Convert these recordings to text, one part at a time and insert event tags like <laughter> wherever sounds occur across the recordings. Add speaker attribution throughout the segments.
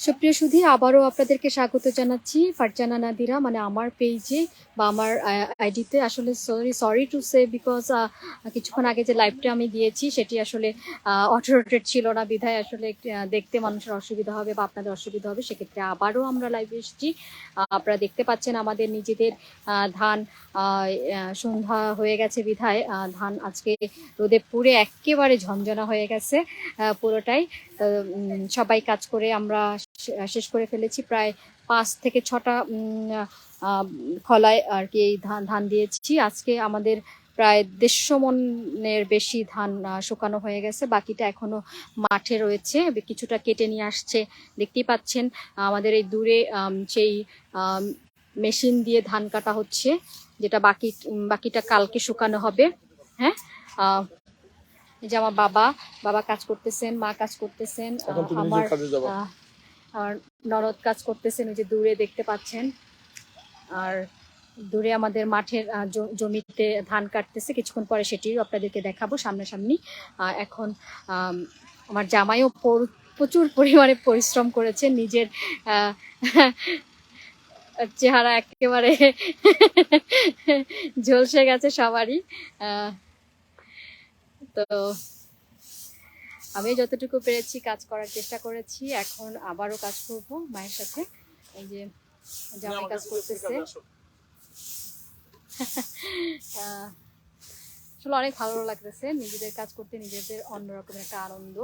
Speaker 1: সুপ্রিয় সুধী আবারও আপনাদেরকে স্বাগত জানাচ্ছি। ফারজানা নাদিরা মানে আমার পেজে বা আমার আইডিতে আসলে sorry sorry to say because কিছুক্ষণ আগে যে লাইভটা আমি দিয়েছি সেটি আসলে অটো রোটেড ছিল না। বিধায় আসলে দেখতে মানুষের অসুবিধা হবে বা আপনাদের অসুবিধা হবে সেক্ষেত্রে আবারও আমরা লাইভে এসেছি। আপনারা দেখতে পাচ্ছেন আমাদের নিজেদের ধান সন্ধ্যা হয়ে গেছে বিধায়। ধান আজকে রোদে পুরে একেবারে ঝঞ্ঝনা হয়ে গেছে পুরোটাই। উম, সবাই কাজ করে আমরা শেষ করে ফেলেছি। প্রায় পাঁচ থেকে ছটা খলায় আর কি এই ধান ধান দিয়েছি। আজকে আমাদের প্রায় দেড়শো মনের বেশি ধান শুকানো হয়ে গেছে। বাকিটা এখনও মাঠে রয়েছে। কিছুটা কেটে নিয়ে আসছে। দেখতেই পাচ্ছেন, আমাদের এই দূরে সেই মেশিন দিয়ে ধান কাটা হচ্ছে, যেটা বাকি বাকিটা কালকে শুকানো হবে। হ্যাঁ? যে আমার বাবা বাবা কাজ করতেছেন মা কাজ করতেছেন আমার আর ননদ কাজ করতেছেন ওই যে দূরে দেখতে পাচ্ছেন। আর দূরে আমাদের মাঠের জমিতে ধান কাটতেছে কিছুক্ষণ পরে সেটিও আপনাদেরকে দেখাবো সামনাসামনি। এখন আমার জামাইও প্রচুর পরিমাণে পরিশ্রম করেছে নিজের চেহারা একেবারে <laughs> ঝলসে গেছে সবারই। আহ, তো আমি যতটুকু পেরেছি কাজ করার চেষ্টা করেছি এখন আবারও কাজ করব মায়ের সাথে। এই যে জামাই কাজ করতেছে। <laughs> আসলে অনেক ভালো লাগতেছে নিজেদের কাজ করতে নিজেদের অন্যরকম একটা আনন্দ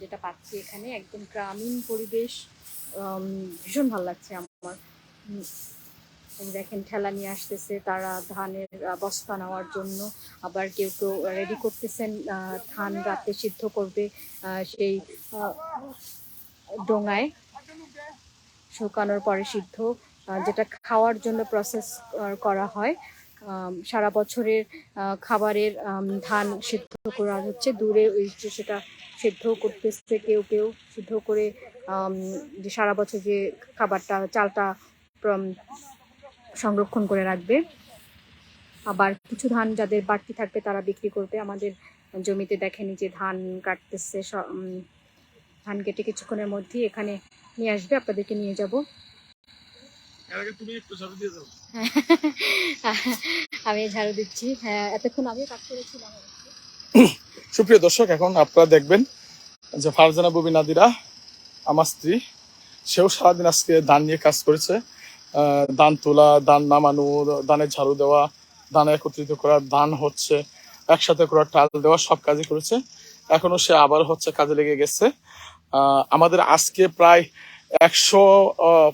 Speaker 1: যেটা পাচ্ছি এখানে। একদম গ্রামীণ পরিবেশ উম, ভীষণ ভালো লাগছে আমার। দেখেন, ঠেলা নিয়ে আসতেছে তারা ধানের বস্তা নেওয়ার জন্য। আবার কেউ কেউ রেডি করতেছেন ধান রাতে সিদ্ধ করবে সেই ডোঙায় শুকানোর পরে সিদ্ধ যেটা খাওয়ার জন্য প্রসেস করা হয়। সারা বছরের খাবারের ধান সিদ্ধ করা হচ্ছে। দূরে ওই সেটা সিদ্ধ করতেছে কেউ কেউ, সিদ্ধ করে যে সারা বছর যে খাবারটা, চালটা সংরক্ষণ করে রাখবে। আবার কিছু ধান যাদের বাড়তি থাকবে তারা বিক্রি করবে। আমাদের জমিতে দেখেনি যে ধান কাটতেছে ধান কেটে কিছুক্ষণের মধ্যেই এখানে নিয়ে আসবে আপনাদেরকে নিয়ে যাব। <laughs> আমি ঝাড়ু দিচ্ছি। হ্যাঁ এতক্ষণ আমিও কাজ করেছিলাম। <coughs>
Speaker 2: সুপ্রিয় দর্শক এখন আপনারা দেখবেন যে ফারজানা ববি নাদিরা আমার স্ত্রী সেও সারাদিন আজকে ধান নিয়ে কাজ করেছে। দান তোলা দান নামানো দানের ঝাড়ু দেওয়া দান একত্রিত করা দান হচ্ছে একসাথে করা, টাল দেওয়া, সব কাজই করেছে। এখনও সে আবার হচ্ছে কাজে লেগে গেছে। আমাদের আজকে প্রায় একশো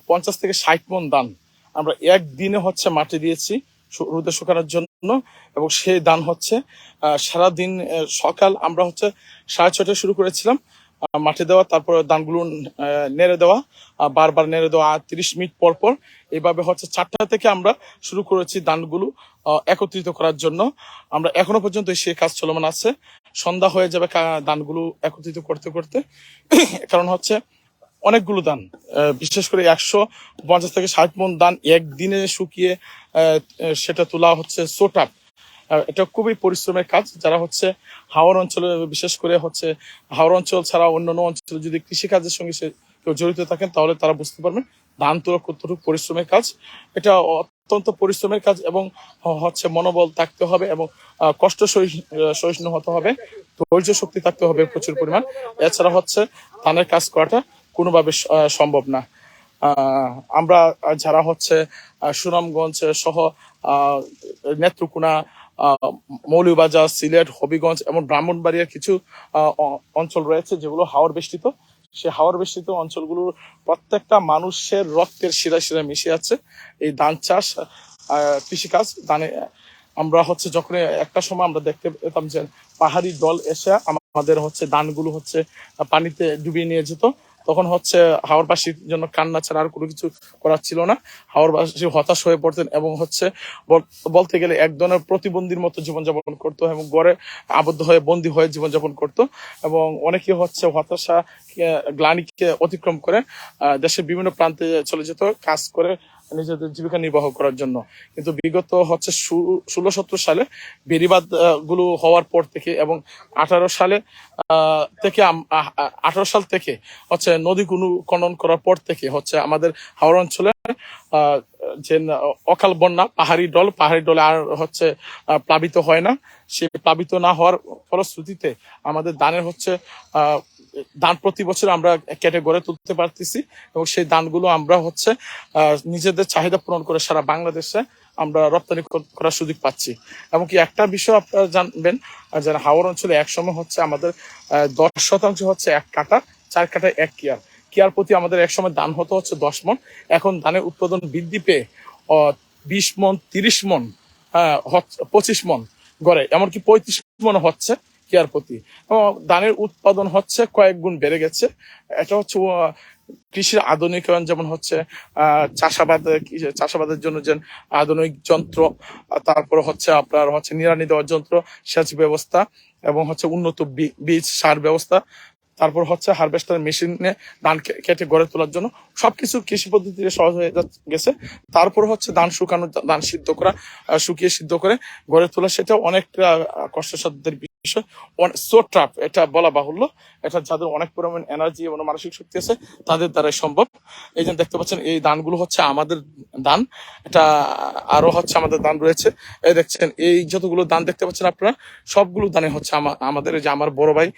Speaker 2: পঞ্চাশ থেকে ষাট মন দান আমরা একদিনে হচ্ছে মাটি দিয়েছি রোদে শুকানোর জন্য এবং সেই দান হচ্ছে সারাদিন সকাল আমরা হচ্ছে সাড়ে ছটায় শুরু করেছিলাম। মাঠে দেওয়া, তারপর দানগুলো নেড়ে দেওয়া বারবার নেড়ে দেওয়া তিরিশ মিনিট পর পর এইভাবে হচ্ছে চারটা থেকে আমরা শুরু করেছি দানগুলো একত্রিত করার জন্য। আমরা এখনও পর্যন্ত সে কাজ চলমান আছে। সন্ধ্যা হয়ে যাবে দানগুলো একত্রিত করতে করতে। <coughs> কারণ হচ্ছে অনেকগুলো দান বিশেষ করে একশো পঞ্চাশ থেকে ষাট মন দান একদিনে শুকিয়ে সেটা তোলা হচ্ছে সোটাপ আহ, এটা খুবই পরিশ্রমের কাজ যারা হচ্ছে হাওড় অঞ্চলে বিশেষ করে হচ্ছে হাওড় অঞ্চল ছাড়া অন্যান্য অঞ্চলে যদি কৃষিকাজের সঙ্গে সে কেউ জড়িত থাকেন তাহলে তারা বুঝতে পারবেন ধান তোলা কতটুকু পরিশ্রমের কাজ। এটা অত্যন্ত পরিশ্রমের কাজ এবং হচ্ছে মনোবল থাকতে হবে এবং কষ্ট সহি- সহিষ্ণু হতে হবে ধৈর্য শক্তি থাকতে হবে প্রচুর পরিমাণ। এছাড়া হচ্ছে ধানের কাজ করাটা কোনোভাবে সম্ভব না। আমরা যারা হচ্ছে সুনামগঞ্জ সহ নেত্রকোনা মৌলভীবাজার, সিলেট, হবিগঞ্জ এবং ব্রাহ্মণবাড়িয়ার কিছু অঞ্চল রয়েছে যেগুলো হাওর বেষ্টিত। সে হাওর বেষ্টিত অঞ্চলগুলোর প্রত্যেকটা মানুষের রক্তের শিরা শিরা মিশে আছে। এই ধান চাষ কৃষিকাজ, ধানে, আমরা হচ্ছে যখন একটা সময় আমরা দেখতে পেতাম যে পাহাড়ি দল এসে আমাদের হচ্ছে ধানগুলো হচ্ছে পানিতে ডুবিয়ে নিয়ে যেত। তখন হচ্ছে হাওড়বাসীর জন্য কান্না ছাড়া আর কোনো কিছু করার ছিল না। হাওড়বাসী হতাশ হয়ে পড়তেন এবং হচ্ছে বল- বলতে গেলে এক ধরনের প্রতিবন্ধীর মতো জীবনযাপন করতো এবং গড়ে আবদ্ধ হয়ে বন্দী হয়ে জীবনযাপন করতো এবং অনেকে হচ্ছে হতাশা গ্লানিকে অতিক্রম করে দেশের বিভিন্ন প্রান্তে চলে যেত, কাজ করে নিজেদের জীবিকা নির্বাহ করার জন্য। কিন্তু বিগত হচ্ছে ষোলো সতেরো সালে বেড়িবাদ আহ, গুলো হওয়ার পর থেকে এবং আঠারো সালে থেকে আঠারো সাল থেকে হচ্ছে নদী গুলো খনন করার পর থেকে হচ্ছে আমাদের হাওড় অঞ্চলে যে অকাল বন্যা পাহাড়ি ডল পাহাড়ি ডলে আর হচ্ছে প্লাবিত হয় না। সে প্লাবিত না হওয়ার ফলশ্রুতিতে আমাদের দানের হচ্ছে দান প্রতি বছর আমরা কেটে গড়ে তুলতে পারতেছি এবং সেই দানগুলো আমরা হচ্ছে নিজেদের চাহিদা পূরণ করে সারা বাংলাদেশে আমরা রপ্তানি করার সুযোগ পাচ্ছি। এমনকি একটা বিষয় আপনারা জানবেন আহ, যে হাওড় অঞ্চলে একসময় হচ্ছে আমাদের দশ শতাংশ হচ্ছে এক কাটা চার কাটা এক কেয়ার। কেয়ার প্রতি আমাদের একসময় দান হতো হচ্ছে দশ মন এখন ধানের উৎপাদন বৃদ্ধি পেয়ে বিশ মন তিরিশ মন হচ্ছে- পঁচিশ মন গড়ে। এমনকি পঁয়ত্রিশ মন হচ্ছে কেয়ার প্রতি। এবং ধানের উৎপাদন হচ্ছে কয়েক গুণ বেড়ে গেছে। এটা হচ্ছে কৃষির আধুনিকায়ন যেমন হচ্ছে চাষাবাদ চাষাবাদের জন্য যে আধুনিক যন্ত্র তারপর হচ্ছে আপনার হচ্ছে নিড়ানি দেওয়ার যন্ত্র, সেচ ব্যবস্থা, এবং হচ্ছে উন্নত বীজ সার ব্যবস্থা, তারপর হচ্ছে হারভেস্টার মেশিনে ধান কেটে গড়ে তোলার জন্য সবকিছু কৃষি পদ্ধতিতে সহজ হয়ে গেছে। তারপর হচ্ছে ধান শুকানো ধান সিদ্ধ করা শুকিয়ে সিদ্ধ করে গড়ে তোলা সেটা অনেকটা কষ্টসাধ্যের ট্রাপ এটা বলা বাহুল্য। এটা যাদের অনেক পরিমাণ এনার্জি এবং মানসিক শক্তি আছে, তাদের দ্বারাই সম্ভব। এই যে দেখতে পাচ্ছেন, এই দানগুলো হচ্ছে আমাদের দান। এটা আরও হচ্ছে আমাদের দান রয়েছে। এই দেখছেন, এই যতগুলো দান দেখতে পাচ্ছেন আপনারা, সবগুলো দানে হচ্ছে আমা- আমাদের যে আমার বড় ভাই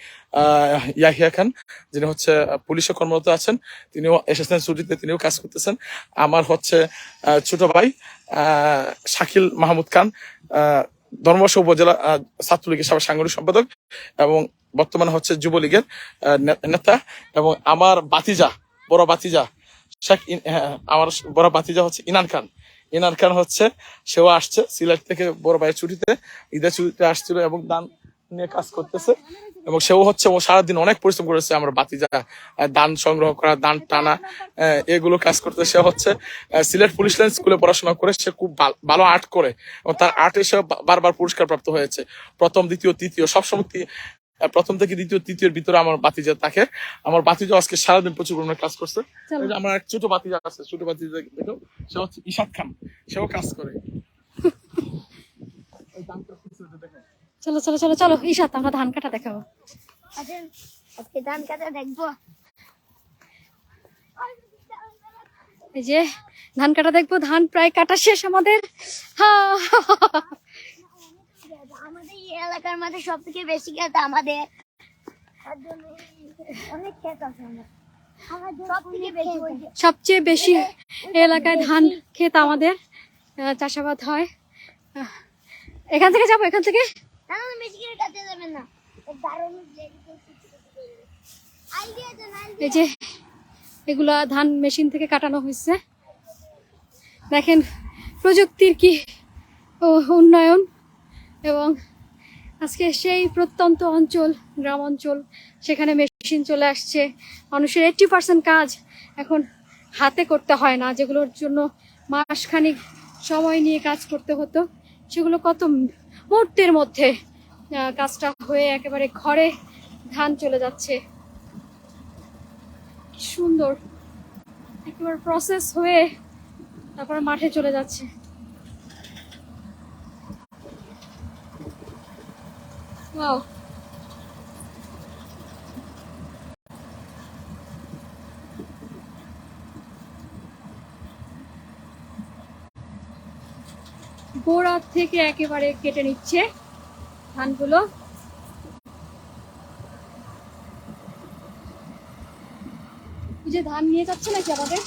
Speaker 2: ইয়াহিয়া খান, যিনি হচ্ছে পুলিশে কর্মরত আছেন, তিনিও এসেছেন ছুটিতে তিনিও কাজ করতেছেন। আমার হচ্ছে ছোট ভাই শাকিল মাহমুদ খান ধর্মবাসা উপজেলা ছাত্রলীগের সাবেক সাংগঠনিক সম্পাদক এবং বর্তমানে হচ্ছে যুবলীগের নেতা এবং আমার বাতিজা বড় বাতিজা শেখ হ্যাঁ, আমার বড় বাতিজা হচ্ছে ইনান খান। ইনান খান হচ্ছে সেও আসছে সিলেট থেকে বড় ভাইয়ের ছুটিতে ঈদের ছুটিতে আসছিল এবং দান নিয়ে কাজ করতেছে। এবং সেও হচ্ছে ও সারাদিন অনেক পরিশ্রম করেছে আমার বাতিজা দান সংগ্রহ করা দান টানা এগুলো কাজ করতে। সে হচ্ছে সিলেট পুলিশ লাইন স্কুলে পড়াশোনা করে সে খুব ভালো আর্ট করে এবং তার আর্টে সে বারবার পুরস্কার প্রাপ্ত হয়েছে। প্রথম দ্বিতীয় তৃতীয় সবসময় প্রথম থেকে দ্বিতীয় তৃতীয়ের ভিতরে আমার বাতিজা থাকে। আমার বাতিজা আজকে সারাদিন প্রচুর পরিমাণে কাজ করছে। আমার এক ছোট বাতিজা আছে ছোট বাতিজা দেখো সে হচ্ছে ইশাদ খান। সেও কাজ করে এই দান করতেছে, এই যে দেখো।
Speaker 1: চলো চলো চলো চলো ঈশাত আমরা ধান কাটা দেখাবো।
Speaker 3: আসেন আজকে ধান কাটা দেখব।
Speaker 1: এই যে ধান কাটা দেখব ধান প্রায় কাটা শেষ আমাদের।
Speaker 3: আমাদের এই এলাকার মধ্যে সব থেকে বেশি ক্ষেত আমাদের। অনেক আছে
Speaker 1: সবচেয়ে বেশি এলাকায় ধান ক্ষেত আমাদের। চাষাবাদ হয়। এখান থেকে যাব এখান থেকে?
Speaker 3: এই
Speaker 1: যে, এগুলা ধান মেশিন থেকে কাটানো হয়েছে। দেখেন, প্রযুক্তির কি উন্নয়ন এবং আজকে সেই প্রত্যন্ত অঞ্চল, গ্রাম অঞ্চল, সেখানে মেশিন চলে আসছে। মানুষের এইটটি পার্সেন্ট কাজ এখন হাতে করতে হয় না। যেগুলোর জন্য মাসখানিক সময় নিয়ে কাজ করতে হতো, সেগুলো কত মুহূর্তের মধ্যে কাজটা হয়ে একেবারে ঘরে ধান চলে যাচ্ছে। সুন্দর। একেবারে প্রসেস হয়ে তারপরে মাঠে চলে যাচ্ছে। ওয়াও গোড়া থেকে একেবারে কেটে নিচ্ছে ধানগুলো। যে ধান নিয়ে যাচ্ছে নাকি আমাদের?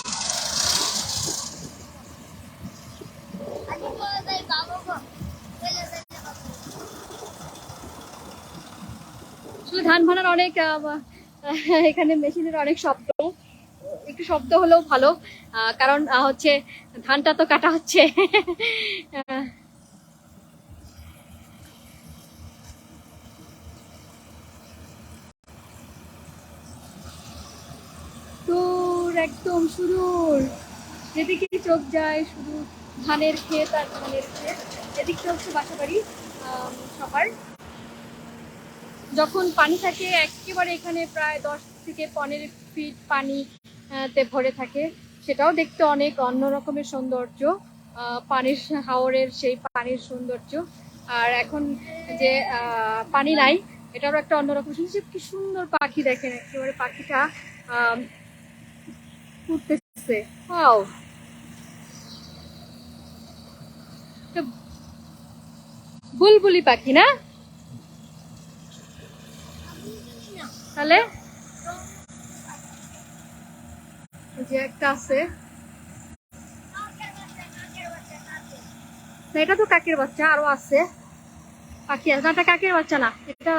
Speaker 1: ধান ভানার অনেক এখানে মেশিনের অনেক শব্দ। একটু শব্দ হলেও ভালো কারণ হচ্ছে ধানটা তো কাটা হচ্ছে আহ, দূর একদম সুদূর যেদিকে চোখ যায় শুধু ধানের ক্ষেত আর ধানের ক্ষেত এদিকটা হচ্ছে বাসা বাড়ি সবার যখন পানি থাকে একেবারে এখানে প্রায় দশ থেকে পনেরো ফিট পানি তে ভরে থাকে। সেটাও দেখতে অনেক অন্য রকমের সৌন্দর্য পানির হাওরের সেই পানির সৌন্দর্য। আর এখন যে পানি নাই এটারও একটা অন্যরকম সৌন্দর্য। কি সুন্দর পাখি দেখেন একেবারে পাখিটা আহ, উঠতেছে Wow! বুলবুলি পাখি না? তাহলে? যে একটা আছে। না এটা তো কাকের বাচ্চা আরও আছে। পাখি আছে। না এটা কাকের বাচ্চা না এটা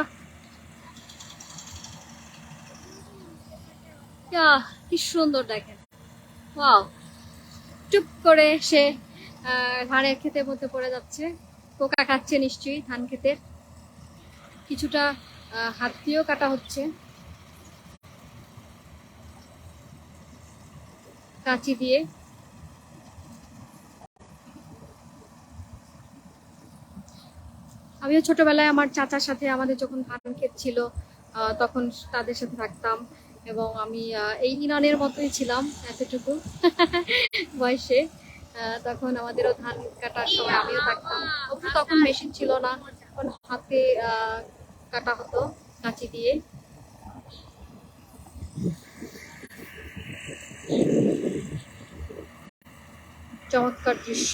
Speaker 1: কি সুন্দর দেখেন। টুপ করে সে ধানের ক্ষেতের মধ্যে পড়ে যাচ্ছে। পোকা খাচ্ছে নিশ্চয়ই ধান ক্ষেতের। কিছুটা হাত দিয়েও কাটা হচ্ছে। কাঁচি দিয়ে। আমিও ছোটবেলায় আমার চাচার সাথে আমাদের যখন ধান ক্ষেত ছিল তখন তাদের সাথে থাকতাম। এবং আমি এই ইনানের মতোই ছিলাম এতটুকু <laughs> বয়সে। তখন আমাদেরও ধান কাটার সময় আমিও থাকতাম। তখন মেশিন ছিল না, তখন হাতে কাটা হতো কাঁচি দিয়ে। চমৎকার দৃশ্য।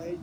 Speaker 2: এই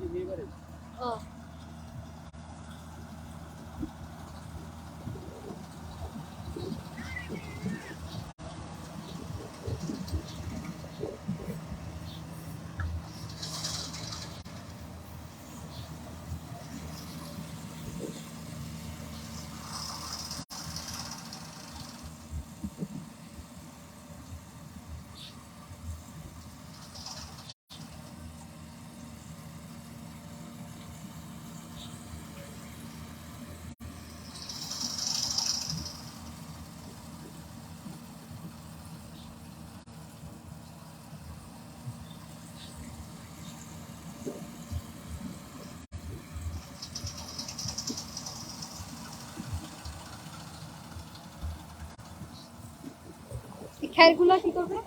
Speaker 1: খ্যারগুলা কি করবে?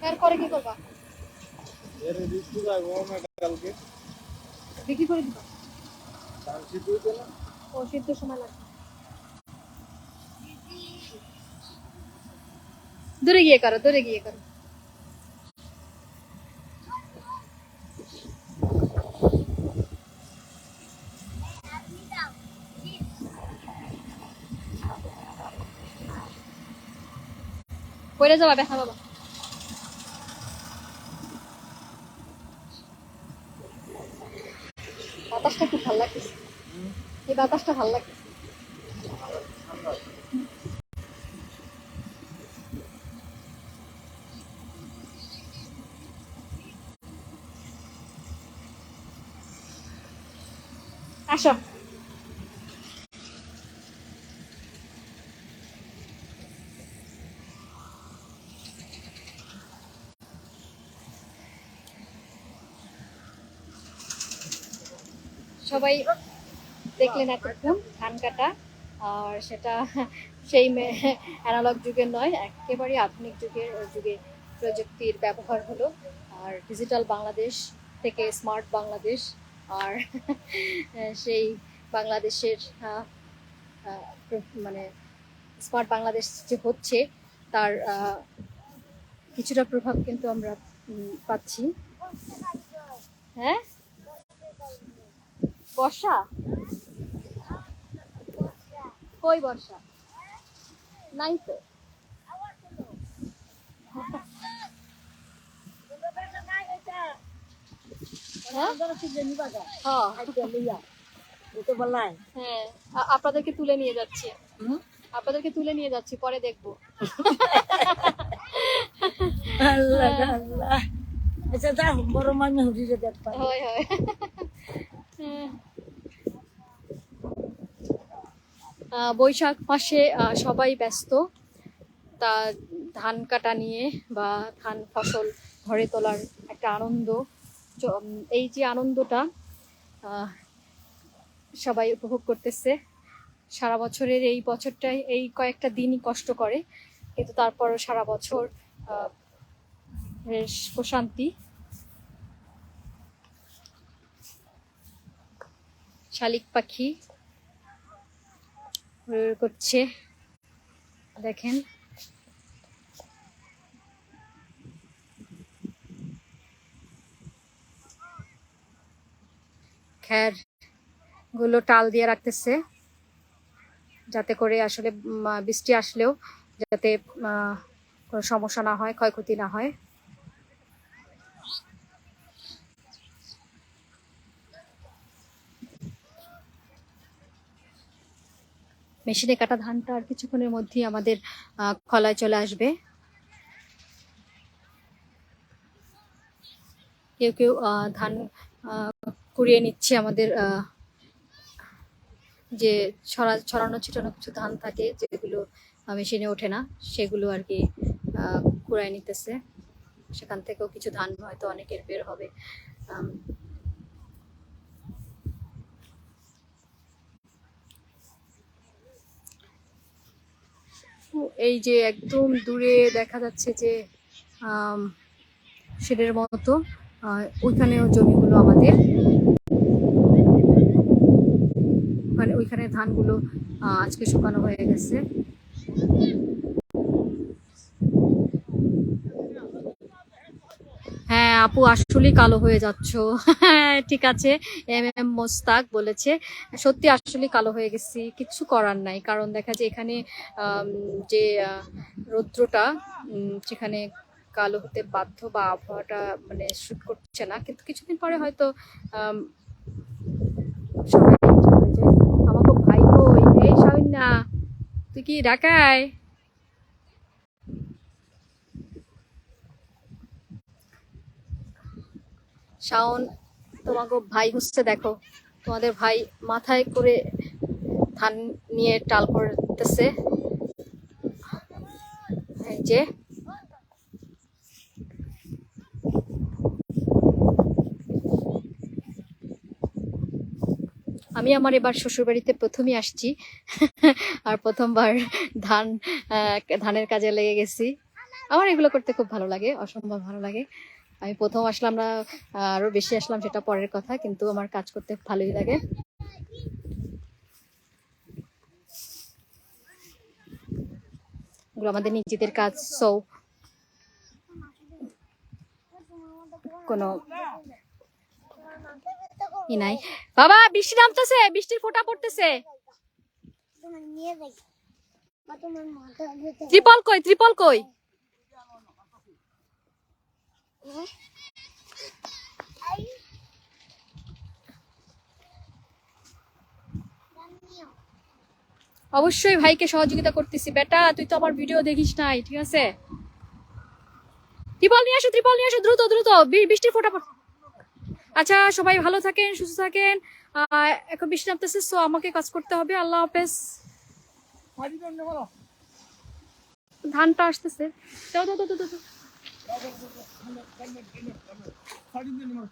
Speaker 1: খ্যার করে কি করবা?
Speaker 2: এর রিস্ক কালকে।
Speaker 1: বিক্রি করে দিবা?
Speaker 2: তার সিদ্ধ হইতো না?
Speaker 1: ও সিদ্ধ সময় লাগবে। দূরে গিয়ে করো দূরে গিয়ে করো। পড়ে যাবা দেখা বাবা বাতাসটা খুব ভালো লাগতেছে। এই বাতাসটা ভালো লাগতেছে আসো সবাই দেখলেন এতক্ষণ ধান কাটা, আর সেটা সেই অ্যানালগ যুগের নয়, একেবারে আধুনিক যুগের যুগে প্রযুক্তির ব্যবহার হলো। আর ডিজিটাল বাংলাদেশ থেকে স্মার্ট বাংলাদেশ, আর সেই বাংলাদেশের মানে স্মার্ট বাংলাদেশ যে হচ্ছে, তার কিছুটা প্রভাব কিন্তু আমরা পাচ্ছি। হ্যাঁ? বর্ষা? কই বর্ষা? নাই তো হ্যাঁ? হ্যাঁ। হ্যাঁ আপনাদেরকে তুলে নিয়ে যাচ্ছি? আপনাদেরকে তুলে নিয়ে যাচ্ছি পরে দেখব।
Speaker 4: আচ্ছা যা বড় মানুষ
Speaker 1: হয়। হয় হ্যাঁ। আহ, বৈশাখ মাসে সবাই ব্যস্ত। তা ধান কাটা নিয়ে বা ধান ফসল ঘরে তোলার একটা আনন্দ। এই যে আনন্দটা সবাই উপভোগ করতেছে। সারা বছরের এই বছরটাই, এই কয়েকটা দিনই কষ্ট করে। কিন্তু তারপরও সারা বছর বেশ প্রশান্তি। শালিক পাখি করছে। দেখেন। খ্যারগুলো টাল দিয়ে রাখতেছে, যাতে করে আসলে বৃষ্টি আসলেও যাতে কোনো সমস্যা না হয়, ক্ষয়ক্ষতি না হয়। মেশিনে কাটা ধানটা আর কিছুক্ষণের মধ্যেই আমাদের খলায় চলে আসবে। কেউ কেউ ধান কুড়িয়ে নিচ্ছে আমাদের যে ছড়া, ছড়ানো ছিটানো কিছু ধান থাকে যেগুলো মেশিনে ওঠে না, সেগুলো আর কি কুড়ায় নিতেছে। সেখান থেকেও কিছু ধান হয়তো অনেকের বের হবে। এই যে একদম দূরে দেখা যাচ্ছে যে শেডের মতো ওইখানেও জমিগুলো আমাদের। ওখানে ওইখানে ধানগুলো আজকে শুকানো হয়ে গেছে। আপু আসলেই কালো হয়ে যাচ্ছ। <laughs> ঠিক আছে, এম এম মোস্তাক বলেছে, সত্যি আসলে কালো হয়ে গেছি, কিছু করার নাই। কারণ দেখা যায় এখানে যে রৌদ্রটা সেখানে কালো হতে বাধ্য বা আবহাওয়াটা মানে শুট করছে না, কিন্তু কিছুদিন পরে হয়তো হয়ে আমাকে ভাই কই? এই না, তুই কি ঢাকায় শাওন তোমাকে ভাই হচ্ছে দেখো। তোমাদের ভাই মাথায় করে ধান নিয়ে টাল করতেছে। যে। আমি আমার এবার শ্বশুরবাড়িতে প্রথমই আসছি, আর প্রথমবার ধান ধানের কাজে লেগে গেছি। আমার এগুলো করতে খুব ভালো লাগে, অসম্ভব ভালো লাগে। আমি প্রথম আসলাম না আরও বেশি আসলাম সেটা পরের কথা কিন্তু আমার কাজ করতে ভালোই লাগে। আমাদের নিজেদের কাজ সৌ কোনো ই নাই। বাবা বৃষ্টি নামতেছে বৃষ্টির ফোঁটা পড়তেছে। ত্রিপল কই ত্রিপল কই? অবশ্যই ভাইকে সহযোগিতা করতেছি। বেটা তুই তো আমার ভিডিও দেখিস নাই ঠিক আছে? ত্রিপল নিয়ে আসো ত্রিপল নিয়ে আসো দ্রুত দ্রুত বৃষ্টির ফোঁটা আচ্ছা সবাই ভালো থাকেন সুস্থ থাকেন। আহ, এখন বৃষ্টি নামতেছে সো আমাকে কাজ করতে হবে। আল্লাহ হাফেজ। ধানটা আসতেছে। দাও দাও দাও দাও, দাও দাও।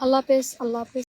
Speaker 1: আল্লাহ হাফেজ আল্লাহ হাফেজ